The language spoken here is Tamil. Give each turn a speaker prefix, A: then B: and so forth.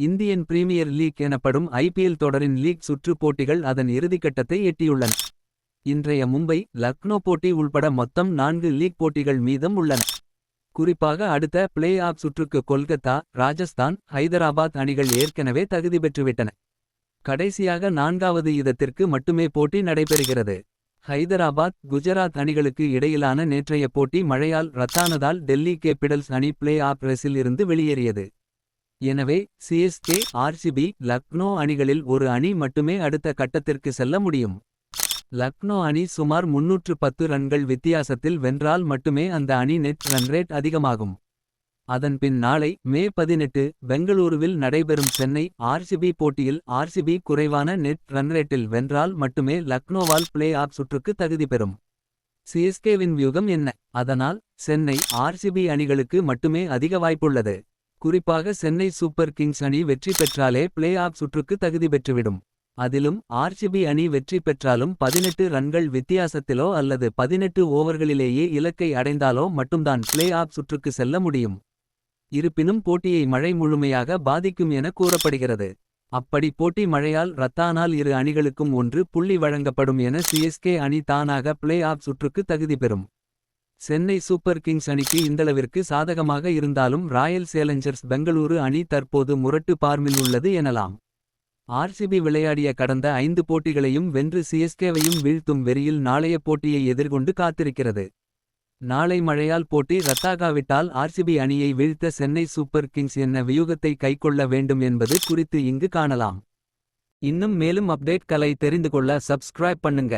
A: இந்தியன் பிரீமியர் லீக் எனப்படும் ஐபிஎல் தொடரின் லீக் சுற்று போட்டிகள் அதன் இறுதிக்கட்டத்தை எட்டியுள்ளன. இன்றைய மும்பை லக்னோ போட்டி உள்பட மொத்தம் நான்கு லீக் போட்டிகள் மீதம் உள்ளன. குறிப்பாக அடுத்த பிளே ஆஃப் சுற்றுக்கு கொல்கத்தா ராஜஸ்தான் ஹைதராபாத் அணிகள் ஏற்கனவே தகுதி பெற்றுவிட்டன. கடைசியாக நான்காவது இதத்திற்கு மட்டுமே போட்டி நடைபெறுகிறது. ஹைதராபாத் குஜராத் அணிகளுக்கு இடையிலான நேற்றைய போட்டி மழையால் ரத்தானதால் டெல்லி கேபிடல்ஸ் அணி பிளே ஆஃப் ரேஸில் இருந்து வெளியேறியது. எனவே சிஎஸ்கே ஆர்சிபி லக்னோ அணிகளில் ஒரு அணி மட்டுமே அடுத்த கட்டத்திற்கு செல்ல முடியும். லக்னோ அணி சுமார் 310 ரன்கள் வித்தியாசத்தில் வென்றால் மட்டுமே அந்த அணி நெட் ரன் ரேட் அதிகமாகும். அதன்பின் நாளை மே 18 பெங்களூருவில் நடைபெறும் சென்னை ஆர்சிபி போட்டியில் ஆர்சிபி குறைவான நெட் ரன்ரேட்டில் வென்றால் மட்டுமே லக்னோவால் பிளே ஆஃப் சுற்றுக்கு தகுதி பெறும். சிஎஸ்கேவின் வியூகம் என்ன அதனால் சென்னை ஆர்சிபி அணிகளுக்கு மட்டுமே அதிக வாய்ப்புள்ளது. குறிப்பாக சென்னை சூப்பர் கிங்ஸ் அணி வெற்றி பெற்றாலே பிளே ஆஃப் சுற்றுக்கு தகுதி பெற்றுவிடும். அதிலும் ஆர்சிபி அணி வெற்றி பெற்றாலும் 18 ரன்கள் வித்தியாசத்திலோ அல்லது 18 ஓவர்களிலேயே இலக்கை அடைந்தாலோ மட்டும்தான் பிளே ஆஃப் சுற்றுக்கு செல்ல முடியும். இருப்பினும் போட்டியை மழை முழுமையாக பாதிக்கும் என கூறப்படுகிறது. அப்படி போட்டி மழையால் ரத்தானால் இரு அணிகளுக்கும் ஒன்று புள்ளி வழங்கப்படும் என சிஎஸ்கே அணி தானாக பிளே ஆஃப் சுற்றுக்கு தகுதி பெறும். சென்னை சூப்பர் கிங்ஸ் அணிக்கு இந்தளவிற்கு சாதகமாக இருந்தாலும் ராயல் சேலஞ்சர்ஸ் பெங்களூரு அணி தற்போது முரட்டு பார்மில் உள்ளது எனலாம். ஆர்சிபி விளையாடிய கடந்த ஐந்து போட்டிகளையும் வென்று சிஎஸ்கேவையும் வீழ்த்தும் வெறியில் நாளைய போட்டியை எதிர்கொண்டு காத்திருக்கிறது. நாளை மழையால் போட்டி ரத்தாகாவிட்டால் ஆர்சிபி அணியை வீழ்த்த சென்னை சூப்பர் கிங்ஸ் என்ன வியூகத்தை கைக்கொள்ள வேண்டும் என்பது குறித்து இங்கு காணலாம். இன்னும் மேலும் அப்டேட்களை தெரிந்து கொள்ள சப்ஸ்கிரைப் பண்ணுங்க.